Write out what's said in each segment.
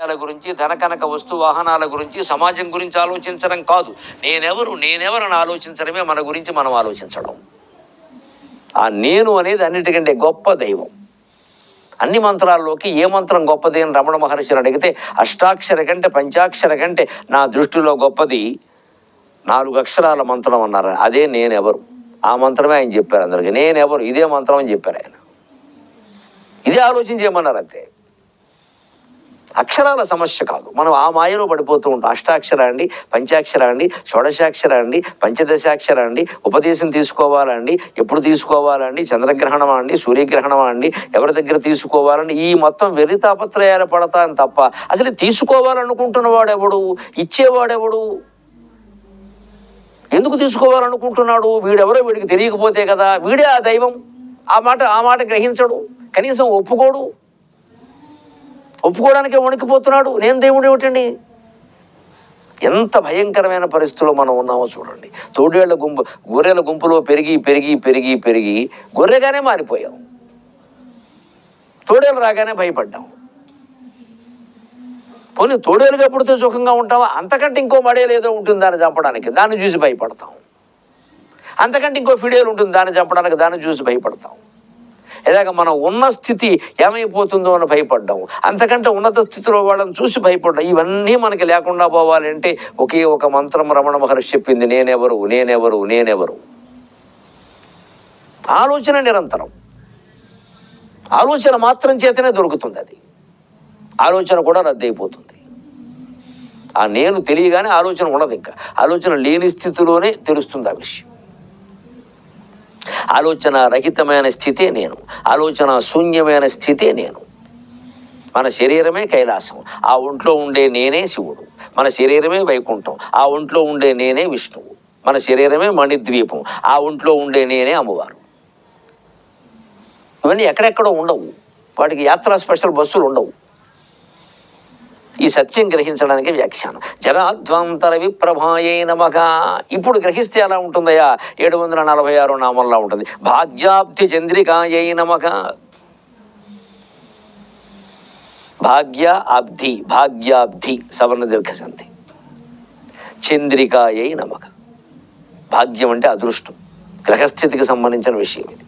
విషయాల గురించి ధనకనక వస్తు వాహనాల గురించి సమాజం గురించి ఆలోచించడం కాదు. నేనెవరు నేనెవరని ఆలోచించడమే మన గురించి మనం ఆలోచించడం. ఆ నేను అనేది అన్నిటికంటే గొప్ప దైవం. అన్ని మంత్రాల్లోకి ఏ మంత్రం గొప్పది అని రమణ మహర్షిని అడిగితే అష్టాక్షర కంటే పంచాక్షర కంటే నా దృష్టిలో గొప్పది నాలుగు అక్షరాల మంత్రం అన్నారు. అదే నేనెవరు? ఆ మంత్రమే ఆయన చెప్పారు అందరికి. నేనెవరు? ఇదే మంత్రం అని చెప్పారు ఆయన. ఇదే ఆలోచించేయమన్నారు అంతే. అక్షరాల సమస్య కాదు. మనం ఆ మాయలో పడిపోతూ ఉంటాం. అష్టాక్షర అండి పంచాక్షర అండి షోడశాక్షర అండి పంచదశాక్షర అండి ఉపదేశం తీసుకోవాలండి ఎప్పుడు తీసుకోవాలండి చంద్రగ్రహణమా అండి సూర్యగ్రహణమా అండి ఎవరి దగ్గర తీసుకోవాలండి ఈ మొత్తం వెర్రి తాపత్రయాలు పడతాను తప్ప అసలు తీసుకోవాలనుకుంటున్న వాడెవడు? ఇచ్చేవాడెవడు? ఎందుకు తీసుకోవాలనుకుంటున్నాడు? వీడెవరో వీడికి తెలియకపోతే కదా. వీడే ఆ దైవం. ఆ మాట ఆ మాట గ్రహించడు. కనీసం ఒప్పుకోడు. ఒప్పుకోవడానికే వణికిపోతున్నాడు. నేను దేవుడు ఏమిటండి? ఎంత భయంకరమైన పరిస్థితుల్లో మనం ఉన్నామో చూడండి. తోడేళ్ళ గుంపు గొర్రెల గుంపులో పెరిగి పెరిగి పెరిగి పెరిగి గొర్రెగానే మారిపోయాం. తోడేలు రాగానే భయపడ్డాం. పోనీ తోడేలుగా పుడితే సుఖంగా ఉంటావా? అంతకంటే ఇంకో మడేలు ఏదో ఉంటుంది దాన్ని చంపడానికి దాన్ని చూసి భయపడతాం. అంతకంటే ఇంకో ఫిడేలు ఉంటుంది దాన్ని చంపడానికి దాన్ని చూసి భయపడతాం. ఇలాగ మనం ఉన్న స్థితి ఏమైపోతుందో అని భయపడ్డాము. అంతకంటే ఉన్నత స్థితిలో వాళ్ళని చూసి భయపడ్డాం. ఇవన్నీ మనకి లేకుండా పోవాలంటే ఒకే ఒక మంత్రం రమణ మహర్షి చెప్పింది నేనెవరు? నేనెవరు? నేనెవరు? ఆలోచన నిరంతరం. ఆలోచన మాత్రం చేతనే దొరుకుతుంది అది. ఆలోచన కూడా రద్దయిపోతుంది. ఆ నేను తెలియగానే ఆలోచన ఉండదు ఇంకా ఆలోచన లేని స్థితిలోనే తెలుస్తుంది ఆ విషయం. ఆలోచన రహితమైన స్థితే నేను. ఆలోచన శూన్యమైన స్థితే నేను. మన శరీరమే కైలాసం ఆ ఒంట్లో ఉండే నేనే శివుడు. మన శరీరమే వైకుంఠం. ఆ ఒంట్లో ఉండే నేనే విష్ణువు. మన శరీరమే మణిద్వీపం. ఆ ఒంట్లో ఉండే నేనే అమ్మవారు. ఇవన్నీ ఎక్కడెక్కడో ఉండవు. వాటికి యాత్రా స్పెషల్ బస్సులు ఉండవు. ఈ సత్యం గ్రహించడానికి వ్యాఖ్యానం. జనాధ్వాంతర విప్రభాయే నమక ఇప్పుడు గ్రహిస్తే ఎలా ఉంటుందయ్యా? ఏడు వందల నలభై ఆరు నామంలా ఉంటుంది. భాగ్యాబ్ధి చంద్రికాయే నమక భాగ్య అబ్ధి భాగ్యాబ్ధి సవర్ణ దీర్ఘ సంధి చంద్రికాయై నమక భాగ్యం అంటే అదృష్టం. గ్రహస్థితికి సంబంధించిన విషయం ఇది.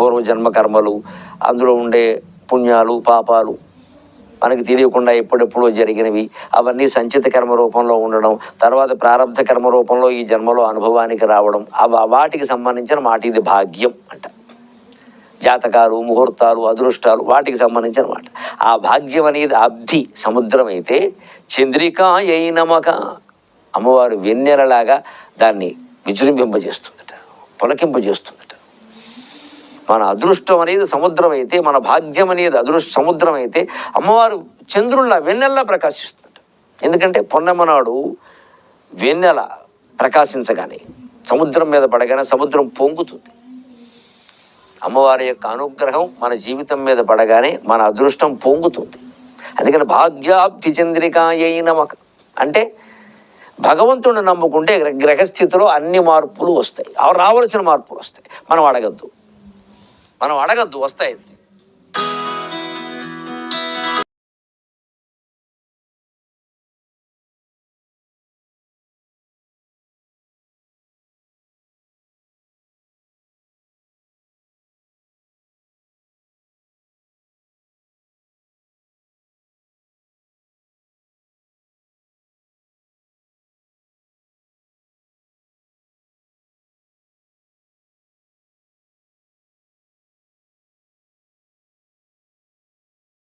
పూర్వజన్మ కర్మలు అందులో ఉండే పుణ్యాలు పాపాలు మనకి తెలియకుండా ఎప్పుడెప్పుడో జరిగినవి. అవన్నీ సంచిత కర్మ రూపంలో ఉండడం తర్వాత ప్రారంభ కర్మ రూపంలో ఈ జన్మలో అనుభవానికి రావడం అవ వాటికి సంబంధించిన మాట ఇది భాగ్యం అంట. జాతకాలు ముహూర్తాలు అదృష్టాలు వాటికి సంబంధించిన మాట. ఆ భాగ్యం అనేది అబ్ధి సముద్రం అయితే చంద్రిక నమక అమ్మవారు వెన్నెలలాగా దాన్ని విజృంభింపజేస్తుందట పులకింపజేస్తుంది మన అదృష్టం అనేది సముద్రం అయితే మన భాగ్యం అనేది అదృష్ట సముద్రం అయితే అమ్మవారు చంద్రుల్లా వెన్నెల్లా ప్రకాశిస్తుందట. ఎందుకంటే పొన్నమనాడు వెన్నెల ప్రకాశించగానే సముద్రం మీద పడగానే సముద్రం పొంగుతుంది. అమ్మవారి యొక్క అనుగ్రహం మన జీవితం మీద పడగానే మన అదృష్టం పొంగుతుంది. అందుకని భాగ్యాప్తి చంద్రికాయ నమక అంటే భగవంతుడిని నమ్ముకుంటే గ్రహస్థితిలో అన్ని మార్పులు వస్తాయి. అవి రావాల్సిన మార్పులు వస్తాయి. మనం అడగద్దు. మనం అడగద్దు వస్తాయి